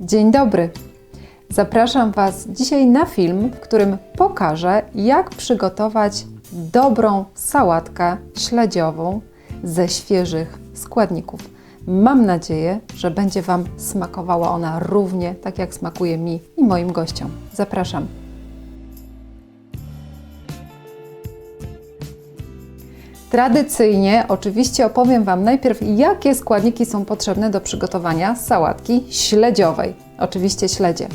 Dzień dobry. Zapraszam Was dzisiaj na film, w którym pokażę, jak przygotować dobrą sałatkę śledziową ze świeżych składników. Mam nadzieję, że będzie Wam smakowała ona równie tak, jak smakuje mi i moim gościom. Zapraszam. Tradycyjnie oczywiście opowiem Wam najpierw, jakie składniki są potrzebne do przygotowania sałatki śledziowej. Oczywiście śledzie.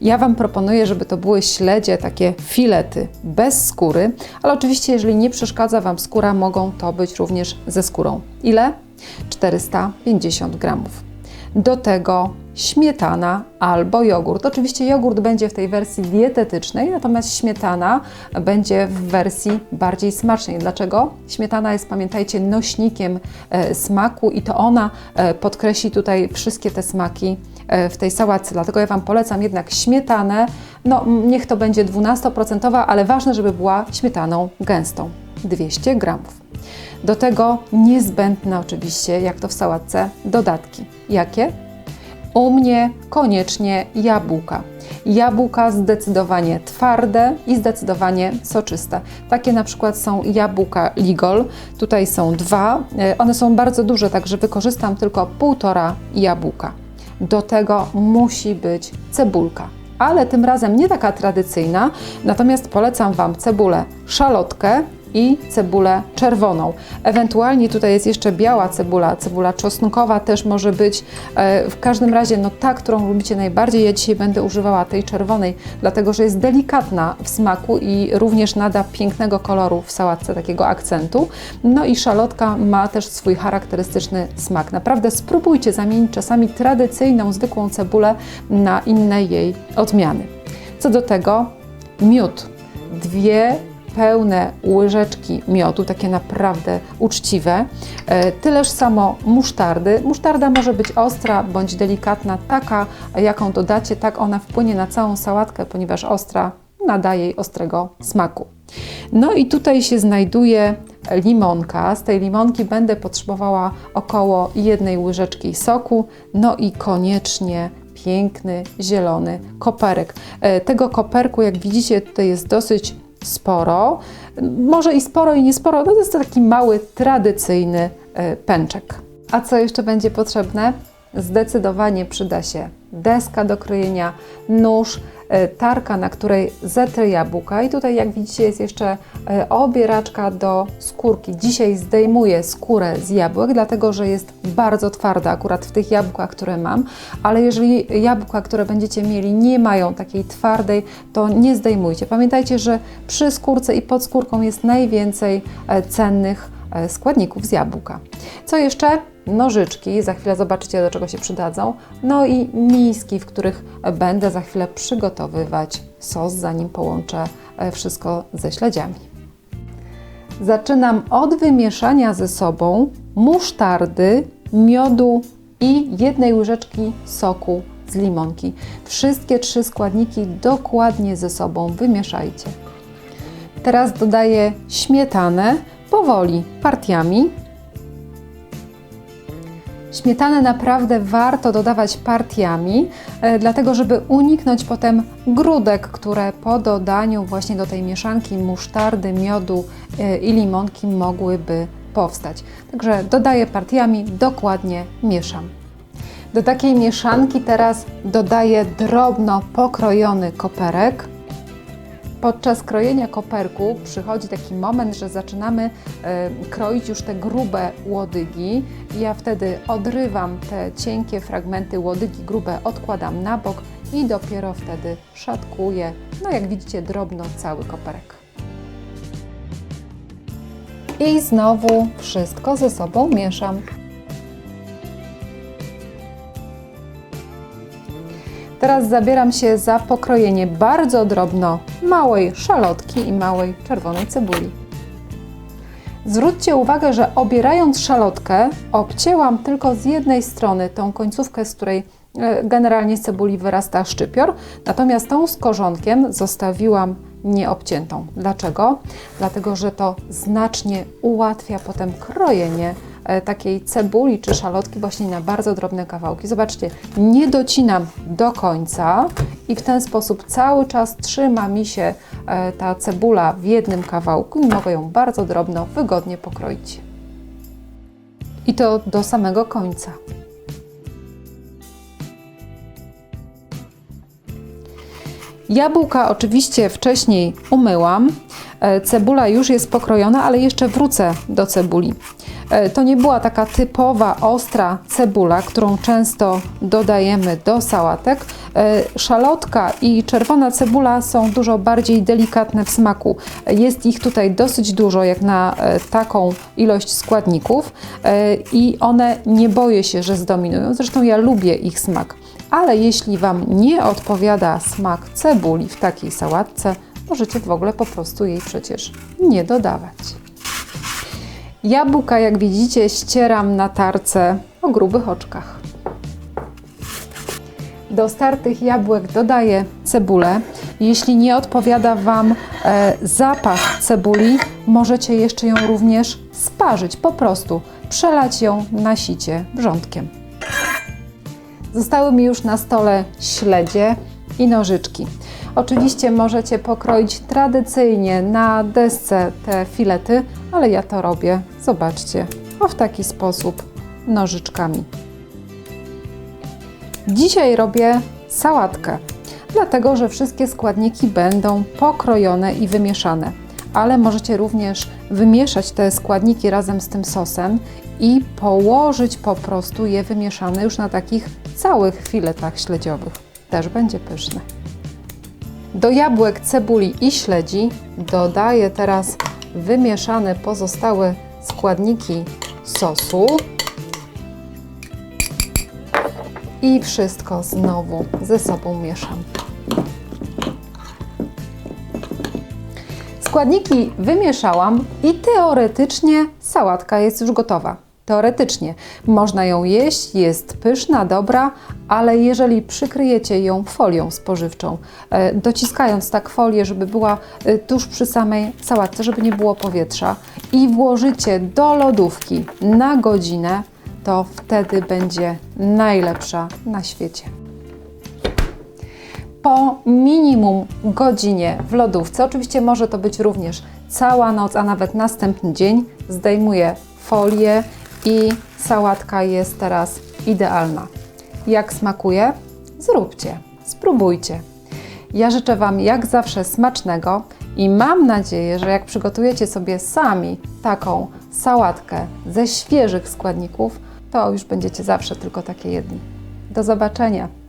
Ja Wam proponuję, żeby to były śledzie, takie filety bez skóry, ale oczywiście, jeżeli nie przeszkadza Wam skóra, mogą to być również ze skórą. Ile? 450 gramów. Do tego śmietana albo jogurt. Oczywiście jogurt będzie w tej wersji dietetycznej, natomiast śmietana będzie w wersji bardziej smacznej. Dlaczego? Śmietana jest, pamiętajcie, nośnikiem e, smaku i to ona e, podkreśli tutaj wszystkie te smaki e, w tej sałatce. Dlatego ja Wam polecam jednak śmietanę. No, niech to będzie 12%, ale ważne, żeby była śmietaną gęstą. 200 gramów. Do tego niezbędne oczywiście, jak to w sałatce, dodatki. Jakie? U mnie koniecznie jabłka. Jabłka zdecydowanie twarde i zdecydowanie soczyste. Takie na przykład są jabłka Ligol. Tutaj są dwa. E, one są bardzo duże, także wykorzystam tylko półtora jabłka. Do tego musi być cebulka ale tym razem nie taka tradycyjna, natomiast polecam Wam cebulę szalotkę i cebulę czerwoną. Ewentualnie tutaj jest jeszcze biała cebula, cebula czosnkowa też może być. E, w każdym razie, no ta, którą lubicie najbardziej, ja dzisiaj będę używała tej czerwonej, dlatego że jest delikatna w smaku i również nada pięknego koloru w sałatce, takiego akcentu. No i szalotka ma też swój charakterystyczny smak. Naprawdę spróbujcie zamienić czasami tradycyjną, zwykłą cebulę na inne jej odmiany. Co do tego, miód. Dwie pełne łyżeczki miodu, takie naprawdę uczciwe. E, tyleż samo musztardy. Musztarda może być ostra bądź delikatna, taka jaką dodacie, tak ona wpłynie na całą sałatkę, ponieważ ostra nadaje jej ostrego smaku. No i tutaj się znajduje limonka. Z tej limonki będę potrzebowała około jednej łyżeczki soku, no i koniecznie piękny, zielony koperek. E, tego koperku, jak widzicie, tutaj jest dosyć sporo. Może i sporo, i nie sporo. No to jest taki mały, tradycyjny e, pęczek. A co jeszcze będzie potrzebne? Zdecydowanie przyda się deska do krojenia, nóż, tarka, na której zetrę jabłka. I tutaj, jak widzicie, jest jeszcze e, obieraczka do skórki. Dzisiaj zdejmuję skórę z jabłek, dlatego że jest bardzo twarda akurat w tych jabłkach, które mam. Ale jeżeli jabłka, które będziecie mieli, nie mają takiej twardej, to nie zdejmujcie. Pamiętajcie, że przy skórce i pod skórką jest najwięcej e, cennych składników z jabłka. Co jeszcze? Nożyczki, za chwilę zobaczycie do czego się przydadzą, no i miski, w których będę za chwilę przygotowywać sos, zanim połączę e, wszystko ze śledziami. Zaczynam od wymieszania ze sobą musztardy, miodu i jednej łyżeczki soku z limonki. Wszystkie trzy składniki dokładnie ze sobą wymieszajcie. Teraz dodaję śmietanę powoli, partiami Śmietanę naprawdę warto dodawać partiami, e, dlatego żeby uniknąć potem grudek, które po dodaniu właśnie do tej mieszanki musztardy, miodu e, i limonki mogłyby powstać. Także dodaję partiami, dokładnie mieszam. Do takiej mieszanki teraz dodaję drobno pokrojony koperek. Podczas krojenia koperku przychodzi taki moment, że zaczynamy e, kroić już te grube łodygi. Ja wtedy odrywam te cienkie fragmenty łodygi grube, odkładam na bok i dopiero wtedy szatkuję, no jak widzicie, drobno cały koperek. I znowu wszystko ze sobą mieszam. Teraz zabieram się za pokrojenie bardzo drobno małej szalotki i małej czerwonej cebuli. Zwróćcie uwagę, że obierając szalotkę, obcięłam tylko z jednej strony tą końcówkę, z której e, generalnie z cebuli wyrasta szczypior, natomiast tą z korzonkiem zostawiłam nieobciętą. Dlaczego? Dlatego, że to znacznie ułatwia potem krojenie takiej cebuli czy szalotki właśnie na bardzo drobne kawałki. Zobaczcie, nie docinam do końca i w ten sposób cały czas trzyma mi się e, ta cebula w jednym kawałku i mogę ją bardzo drobno, wygodnie pokroić. I to do samego końca. Jabłka oczywiście wcześniej umyłam. E, Cebula już jest pokrojona, ale jeszcze wrócę do cebuli. E, To nie była taka typowa, ostra cebula, którą często dodajemy do sałatek. E, Szalotka i czerwona cebula są dużo bardziej delikatne w smaku. Jest ich tutaj dosyć dużo, jak na taką ilość składników, i one nie boję się, że zdominują. Zresztą ja lubię ich smak. Ale jeśli Wam nie odpowiada smak cebuli w takiej sałatce, możecie w ogóle po prostu jej przecież nie dodawać. Jabłka, jak widzicie, ścieram na tarce o grubych oczkach. Do startych jabłek dodaję cebulę. Jeśli nie odpowiada Wam e, zapach cebuli, możecie jeszcze ją również sparzyć, po prostu przelać ją na sicie wrzątkiem. Zostały mi już na stole śledzie i nożyczki. Oczywiście możecie pokroić tradycyjnie na desce te filety, ale ja to robię, zobaczcie, o w taki sposób nożyczkami. Dzisiaj robię sałatkę, dlatego że wszystkie składniki będą pokrojone i wymieszane. Ale możecie również wymieszać te składniki razem z tym sosem i położyć po prostu je wymieszane już na takich całych filetach śledziowych. Też będzie pyszne. Do jabłek, cebuli i śledzi dodaję teraz wymieszane pozostałe składniki sosu. I wszystko znowu ze sobą mieszam. Składniki wymieszałam i teoretycznie sałatka jest już gotowa. Teoretycznie można ją jeść, jest pyszna, dobra, ale jeżeli przykryjecie ją folią spożywczą, e, dociskając tak folię, żeby była e, tuż przy samej sałatce, żeby nie było powietrza i włożycie do lodówki na godzinę, to wtedy będzie najlepsza na świecie po minimum godzinie w lodówce. Oczywiście może to być również cała noc, a nawet następny dzień. Zdejmuję folię i sałatka jest teraz idealna. Jak smakuje? Zróbcie, spróbujcie. Ja życzę Wam jak zawsze smacznego i mam nadzieję, że jak przygotujecie sobie sami taką sałatkę ze świeżych składników, to już będziecie zawsze tylko takie jedni. Do zobaczenia!